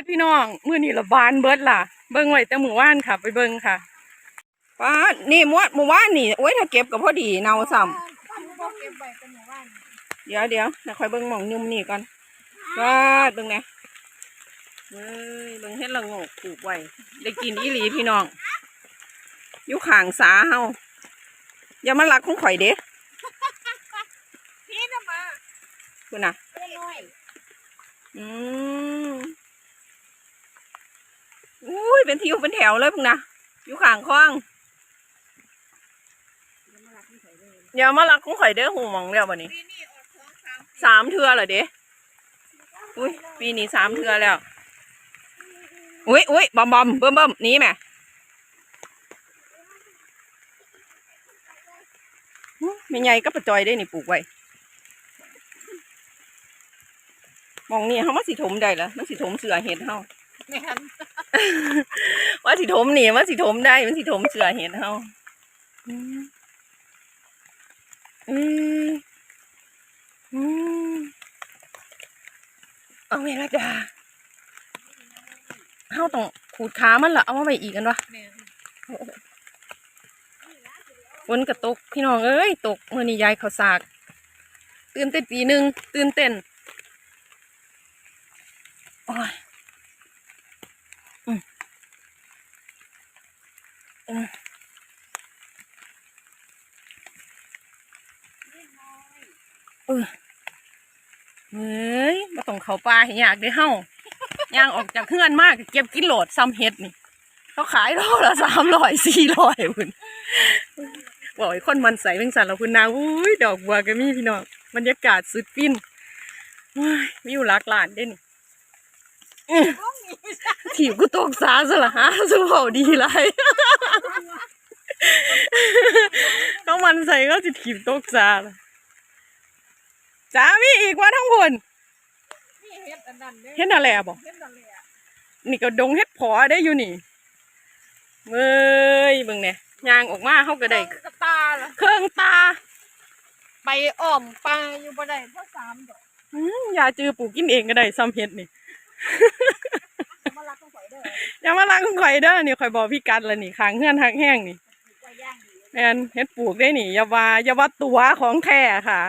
ดพี่น้องมื้อนี้ละบานเบิดล่ะ เบิ่งไว้แต่มื้อวานค่ะ ไปเบิ่งค่ะป้าดนี่มวดมื้อวานนี่โอ้ยถ้าเก็บก็พอดีเนาซ้ำเดี๋ยวเดี๋ยวเดี๋ยวค่อยเบิ่งหม่องยุ่มนี่ก่อนป้าดเบิ่งนะเว้ยเบิ่งเฮ็ดละโงกปลูกไว้ได้กินอีหลีพี่น้องอยู่ข้างสาเฮาอย่ามาลักของข่อยเด้พี่น่ะมาคุณน่ะเพื่อนน้อยอืม อุ้ยเป็นทิวเป็นแถวเลยพุ่งนะอยู่ข้างคลองอย่ามาลักของข่อยเด้อหูหมองแล้วบันนี้สามเทือเหรอเด้อุ้ยปีนี้สามเทือแล้วอุ้ยอุ้ยบอมบอมเบิ่มเบิ่มนี้แม่ไม่ใหญ่ก็ประจอยได้นี่ปลูกไว้มองนี่เขามาสิถมได้เหรอมันสิถมเสือเห็ดเฮา ว่าสิถมนี่ว่าสิถมได้มันสิถมเสือเห็นเฮาอืมอืมอืมเอาเวลาจ้าเฮาต้องขูดขามันละเอามาไปอีกกันวะแม่นฝนกระตกพี่น้องเอ้ยตกมื่อนี้ยายเขาวสาก ตื่นเต้นปีหนึ่งตื่นเต้นโอ้ยอืมอืม เฮ้ยมาต้องเขาปลาให้ยากเด้อเฮาย่างออกจากเฮือนมากเก็บกินโหลดซ้ำเฮ็ดนี่ เขาขายโลละสามร้อยสี่ร้อยคุณบอกไอ้คนมันใส่เรื่องสันแล้วคุณนาอุ้ยดอกบัวก็มีพี่น้องบรรยากาศสุดฟินว้ายมีอยู่ลักลานเด้นี่อื้อถีบกูตกสาซะละฮะสุเผาดีไรเขามันใส่ก็จะถีบตกสาจ้ามีอีกว่าทั้งคนนี่ เฮ็ดอันนั้นเด้เฮ็ดอะไรอะบอกเฮ็ดนั่นแหละนี่ก็ดงเฮ็ดพอได้อยู่นี่เว้ยเบิ่งเนี่ยยางออกมาเขาก็ได้ กระตาล่ะเครื่องตาไปอ้อมปลาอยู่บ่ได้เพราะสามดอกอืมยาจือปลูกกินเองก็ได้ซ้ำเฮ็ดนี่ มารักของข่อยเด้ออย่ามาลังข่อยเด้อนี่ข่อยบอกพี่กัดแล้วนี่ค้างเฮือนหักแห้งนี่ปลูกไว้ย่างดีแม่นเฮ็ดปลูกได้นี่อย่าว่าอย่าว่าตัวของแท้ค่ะ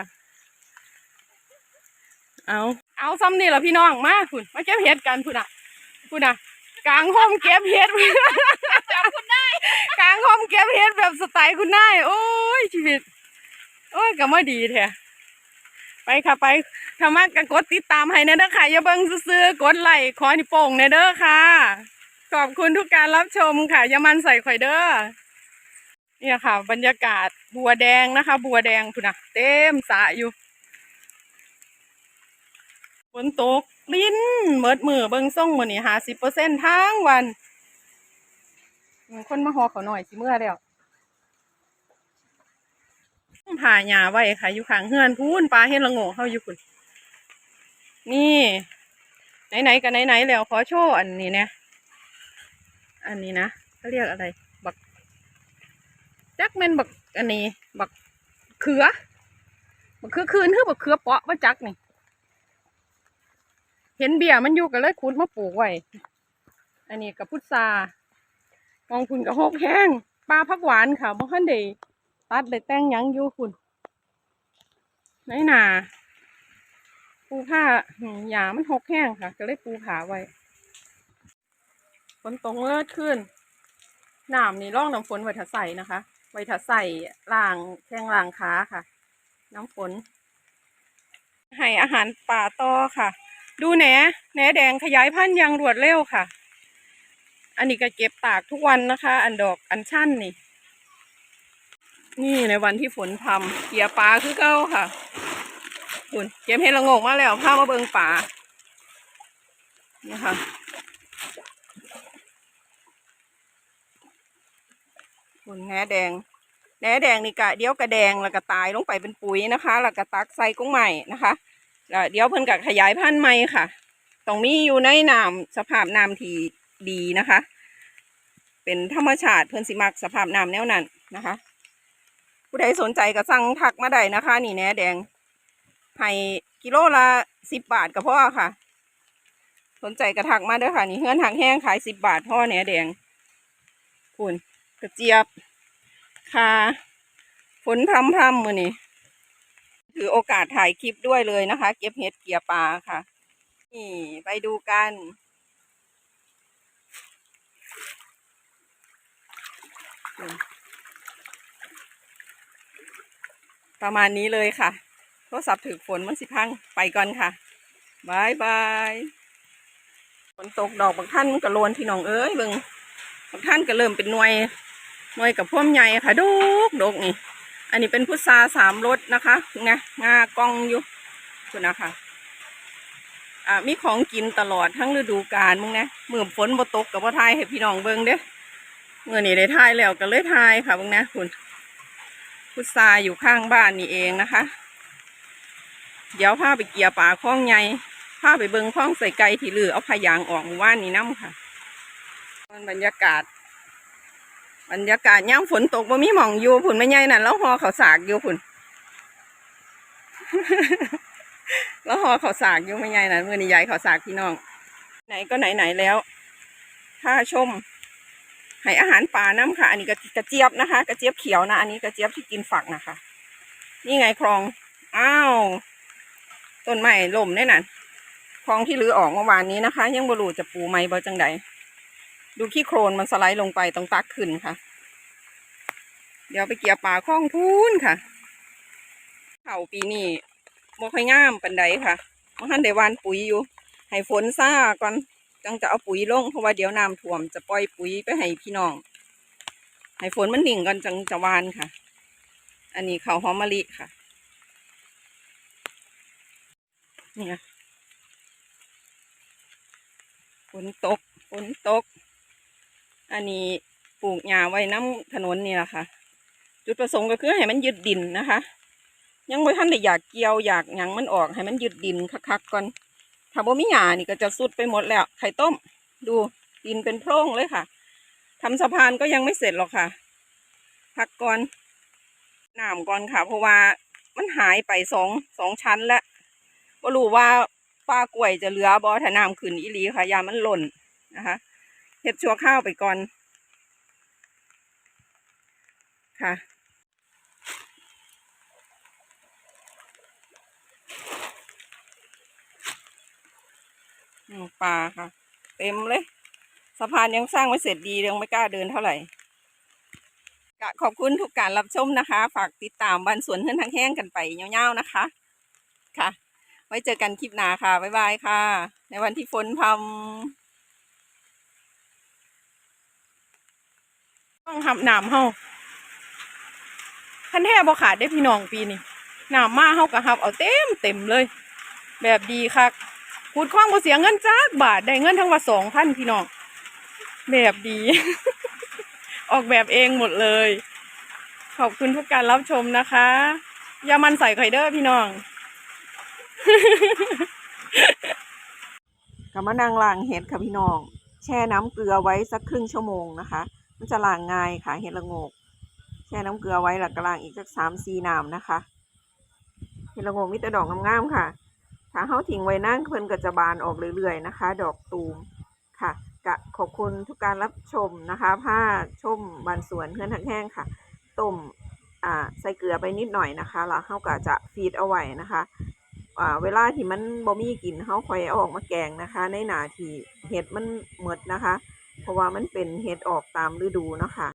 เอา เอาซ้ำนี่ล่ะพี่น้องมาพุ่นมาเก็บเฮ็ดกันพุ่นอะพุ่นอะกลางห้องเก็บเฮ็ดจำคุณได้กลางห้องเก็บเฮ็ดแบบสไตล์คุณนายโอ้ยชีวิต โอ้ยก็ไม่ดีแท้ไปค่ะไปถ้ามากก็กดติดตามให้นะเด้อค่ะอย่าเบิ่งซื่อๆกดไลค์ขอนิ้วโป้งนะเด้อค่ะ ขอบคุณทุกการรับชมค่ะอย่ามันใส่ข่อยเด้อเนี่ยค่ะ บรรยากาศบัวแดงนะคะ บัวแดงพุ่นนะเต็มสระอยู่ ฝนตกลิ้นเมิดมือเบิ่งส่งมือนี่หาสิบเปอร์เซ็นทั้งวันคนมาหอเขาหน่อยสิเมื่อแล้วผ่าหญ้าไว้ค่ะ อยู่ข้างเฮือนพูนปลาเห็นละโงกเขาอยู่คุณนี่ไหนๆกันไหนๆแล้วขอโชว์อันนี้นะอันนี้นะเขาเรียกอะไร บักจักแมนบักอันนี้ บักเขือบักเขือคืนคือบักเขือเปาะว่าจักนี่ เห็นเบี้ยมันอยู่กันเลยคุดมาปลูกไว้ อันนี้กับพุทรามองคุณกับหกแห้งปลาพักหวานค่ะบ่คันได้ตัดได้แต่งยังอยู่คุณไหนหนาปูผ้าหยามันหกแห้งค่ะ ก็เลยปูผาไว้ฝนตกเมื่อขึ้นน้ำนี่ร่องน้ำฝนไว้ถ้าใส่นะคะ ไว้ถ้าใส่ล่างแข้งล่างขาค่ะ น้ำฝน ให้อาหารป่าต่อค่ะ ดูแหนแหนแดงขยายพันธุ์อย่างรวดเร็วค่ะ อันนี้ก็เก็บตากทุกวันนะคะ อันดอกอันชั่นนี่ นี่ในวันที่ฝนพรำเกียปลาคือเก้าค่ะคุณเก็บเห็ดละโงกมาแล้วพามาเบิงป่านี่ค่ะคุณแหนแดงแหนแดงนี่กะเดี๋ยวกระแดงแล้วก็ตายลงไปเป็นปุ๋ยนะคะ แล้วก็ตักใส่กุ้งใหม่นะคะ แล้วเดี๋ยวเพิ่นก็ขยายพันธุ์ใหม่ค่ะต้องมีอยู่ในน้ำสภาพน้ำที่ดีนะคะ เป็นธรรมชาติเพื่อนสิมักสภาพน้ำแนวนั้นนะคะ ผู้ใดสนใจก็สั่งทักมาได้นะคะ นี่แหนแดงให้กิโลละสิบบาทก็พอค่ะ สนใจกระถักมาเด้อค่ะ นี่เฮือนหักแห้งขายสิบบาทพ่อแหนแดงคุณกระเจี๊ยบคาฝนพรำพรำมือนี่ ถือโอกาสถ่ายคลิปด้วยเลยนะคะ เก็บเห็ดเกียปลาค่ะ นี่ไปดูกัน ประมาณนี้เลยค่ะ โทรศัพท์ถือฝนมันสิพังไปก่อนค่ะบายบายฝนตกดอกบางท่านมันก็โลนพี่น้องเอ้ยบิ่งบางท่านก็เริ่มเป็นหน่วยหน่วยกับพ่วมใหญ่ค่ะดกดกนี่ อันนี้เป็นพุทราสามรสนะคะนะงากองอยู่คุณนะคะอ่ามีของกินตลอดทั้งฤดูกาลมึงนะเมื่อฝนบ่ตกกับบ่ทายให้พี่น้องเบิ่งเด้เมื่อนี้ได้ทายแล้วก็เลยทายค่ะมึงนะคุณพุทราอยู่ข้างบ้านนี่เองนะคะ เดี๋ยวพาไปเกี่ยป่าคล้องใหญ่พาไปเบิ่งคล้องใส่ไก่ที่เหลือเอาพายางออกหมู่านนี่น้ำค่ะมันบรรยากาศ บรรยากาศย่ามฝนตกบ่มีหม่องอยู่ผุนไม่ใหญ่นั่นแล้วหอเขาสากอยู่ผุนแล้วหอเขาสากอยู่ไม่ใหญ่นั่นมือนี่ใหญ่เขาสากพี่น้อง ไหนก็ไหนไหนๆแล้ว ถ้าชมให้อาหารป่าน้ำค่ะ อันนี้กระกระเจี๊ยบนะคะ กระเจี๊ยบเขียวนะ อันนี้กระเจี๊ยบที่กินฝักนะคะ นี่ไงคลอง อ้าว ต้นไม้ล่มแน่น่ะคลองที่รื้อออกเมื่อวานนี้นะคะ ยังบรูจะปูไม้บ่จังใด ดูขี้โครนมันสไลด์ลงไปตรงตักขึ้นค่ะ เดี๋ยวไปเกี่ยป่าคลองพูนค่ะ เข่าปีนี้บ่ค่อยงามปันใดค่ะเพราะท่านได้วานปุ๋ยอยู่ ให้ฝนซ่าก่อนจังจะเอาปุ๋ยลงเพราะว่าเดี๋ยวน้ำท่วมจะปล่อยปุ๋ยไปให้พี่น้อง ให้ฝนมันดิ่งก่อนจังจะวานค่ะ อันนี้เขาหอมมะลิค่ะเนี่ยฝนตกฝนตก อันนี้ปลูกหญ้าไว้น้ำถนนนี่แหละค่ะ จุดประสงค์ก็คือให้มันยึดดินนะคะ ยังไม่ท่านได้อยากเกี่ยวอยากหยังมันออกให้มันยึดดินคักๆก่อนถ้าบ่มีหญ้านี่ก็จะสุดไปหมดแล้วไข่ต้ม ดูดินเป็นโพรงเลยค่ะทำสะพานก็ยังไม่เสร็จหรอกค่ะ พักก่อนน้ำก่อนค่ะ เพราะว่ามันหายไปสองสองชั้นแล้วก็รู้ว่าป้ากล้วยจะเหลือบอถ้าน้ำขึ้นอีหลีค่ะยามันหล่นนะคะ เห็ดชั่วข้าวไปก่อน ค่ะอืมปลาค่ะ เต็มเลยสะพานยังสร้างไม่เสร็จดียังไม่กล้าเดินเท่าไหร่ก็ขอบคุณทุกการรับชมนะคะ ฝากติดตามบันสวนเฮือนทางแห้งกันไปเงาวๆนะคะ ค่ะ ไว้เจอกันคลิปหน้าค่ะ บ๊ายบายค่ะ ในวันที่ฝนพรำ ต้องหับหนามเฮาคันแท้บ่ขาดได้พี่น้องปีนี้หนามมาเฮาก็หับเอาเต็มเต็มเลย แบบดีคักขุดคล้องบ่เสียเงินจักบาทได้เงินทั้งว่าสองพันพี่น้องแบบดี ออกแบบเองหมดเลย ขอบคุณทุกการรับชมนะคะอย่ามันใส่ไข่เด้อพี่น้องกำมะนางลางเห็ดค่ะพี่น้อง แช่น้ำเกลือไว้สักครึ่งชั่วโมงนะคะ มันจะล้างง่ายค่ะเห็ดละโงกแช่น้ำเกลือไว้แล้วก็ล้างอีกสักสามสี่น้ำนะคะเห็ดละโงกมีแต่ดอกงามๆค่ะ ถ้าเฮาทิ้งไว้นั่งเพิ่นก็จะบานออกเรื่อยๆนะคะ ดอกตูมค่ะกะขอบคุณทุกการรับชมนะคะ ผ้าชมบานสวนเพื่อนทักแห้งค่ะต้มอ่าใส่เกลือไปนิดหน่อยนะคะแล้วเฮาก็จะฟีดเอาไว้นะคะอ่าเวลาที่มันบ่มีกลิ่นเฮาค่อยเอาออกมาแกงนะคะ ในหนาที่เห็ดมันหมดนะคะ เพราะว่ามันเป็นเห็ดออกตามฤดูเนาะค่ะ